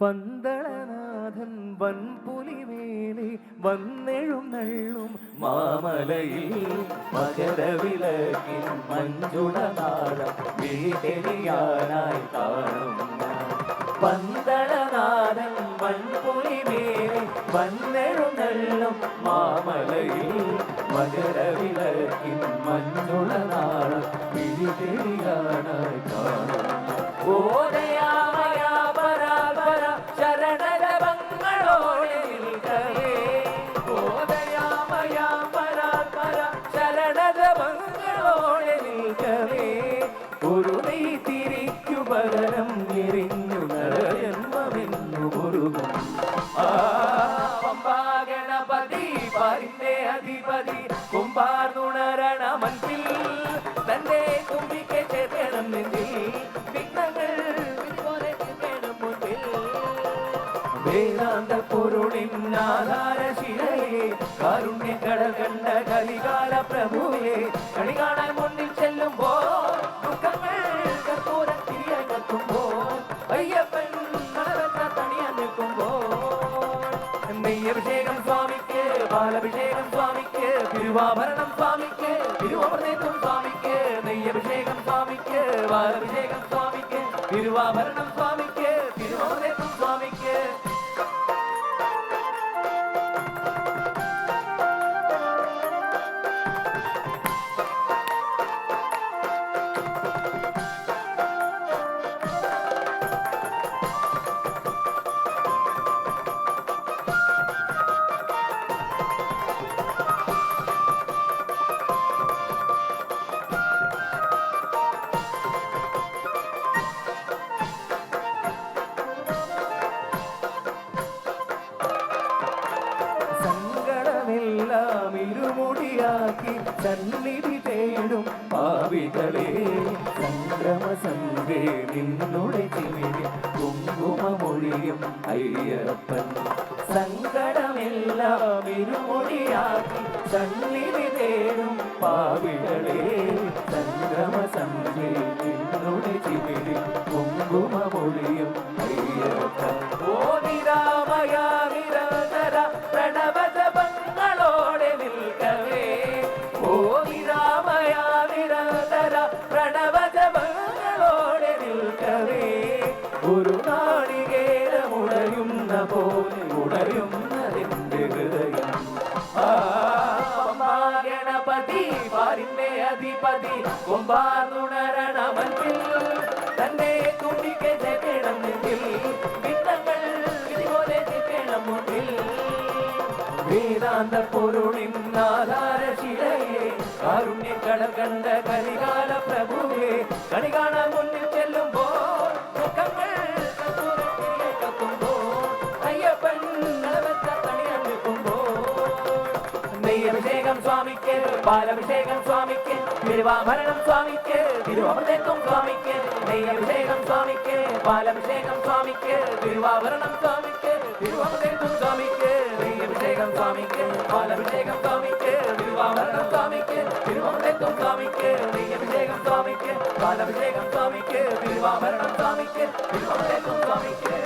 പന്തളനാഥൻ വൻപുലിമേലെ വന്നെഴുന്നള്ളും മാമലയിൽ മകരവിളക്കിൻ മഞ്ജുളനാടം വീട്ടെറിയാനായി കാണുന്ന പന്തളനാഥൻ വൻപുലിമേലെ വന്നെഴുന്നള്ളും മാമലയിൽ മകരവിളക്കിൻ മഞ്ജുളനാടം വീട്ടെറിയാനായി കാണുന്ന ഓദയാമയ ശരണരവങ്ങളോടെ നിൽക്കവേ. കുറുതൈ തിരിക്കു പകരം എറിഞ്ഞു നരജന്മമെന്നു കുറുകും ഗണപതി പാരിന്റെ അധിപതി കുമ്പാർന്നുണരണ തന്റെ മുൻപിൽ. വേദാന്ത പൊരുളിൻ ആധാര ശിലയെ കാരുണ്യ കടൽ കണ്ട കലികാല പ്രഭുവേ സ്വാമിക്ക് പാലഭിഷേകം സ്വാമിക്ക് തിരുവാഭരണം സ്വാമിക്ക് തിരുവമൃതേത്വം സ്വാമിക്ക് നെയ്യഭിഷേകം സ്വാമിക്ക് പാലഭിഷേകം സ്വാമിക്ക് തിരുവാഭരണം സ്വാമിക്ക് ഇരുമുടിയാക്കി സന്നിധി തേടും പാവികളെ സംക്രമസന്ധേ നിന്നുടെ ചിമിഴി കുങ്കുമമൊഴിയും അയ്യപ്പൻ. സങ്കടമെല്ലാം ഇരുമൊഴിയാക്കി സന്നിധി തേടും പാവികളെ സംക്രമസന്ധേ നിന്നുടെ പോലെ ഗണപതി പാരിന്റെ അധിപതി കുമ്പാർന്നുണരണ തന്നെ തുണിക്കണമെങ്കിൽ വിഘ്നങ്ങൾ ഇതുപോലെ മുന്നിൽ. വേദാന്ത പൊരുളിൻ കണ്ട കലികാല പ്രഭുവേ കണി നെയ്യഭിഷേകം സ്വാമിക്ക് പാലഭിഷേകം സ്വാമിക്ക് തിരുവാഭരണം സ്വാമിക്ക് തിരുവമൃതത്വം സ്വാമിക്ക് നെയ്യഭിഷേകം സ്വാമിക്ക് പാലഭിഷേകം സ്വാമിക്ക് തിരുവാഭരണം സ്വാമിക്ക് തിരുവമൃതത്വം സ്വാമിക്ക് നെയ്യഭിഷേകം സ്വാമിക്ക് പാലഭിഷേകം സ്വാമിക്ക് തിരുവാഭരണം സ്വാമിക്ക് തിരുവമൃതത്വം സ്വാമിക്ക് നെയ്യഭിഷേകം സ്വാമിക്ക് പാലഭിഷേകം സ്വാമിക്ക് തിരുവാഭരണം സ്വാമിക്ക് തിരുവമൃതത്വം സ്വാമിക്ക്.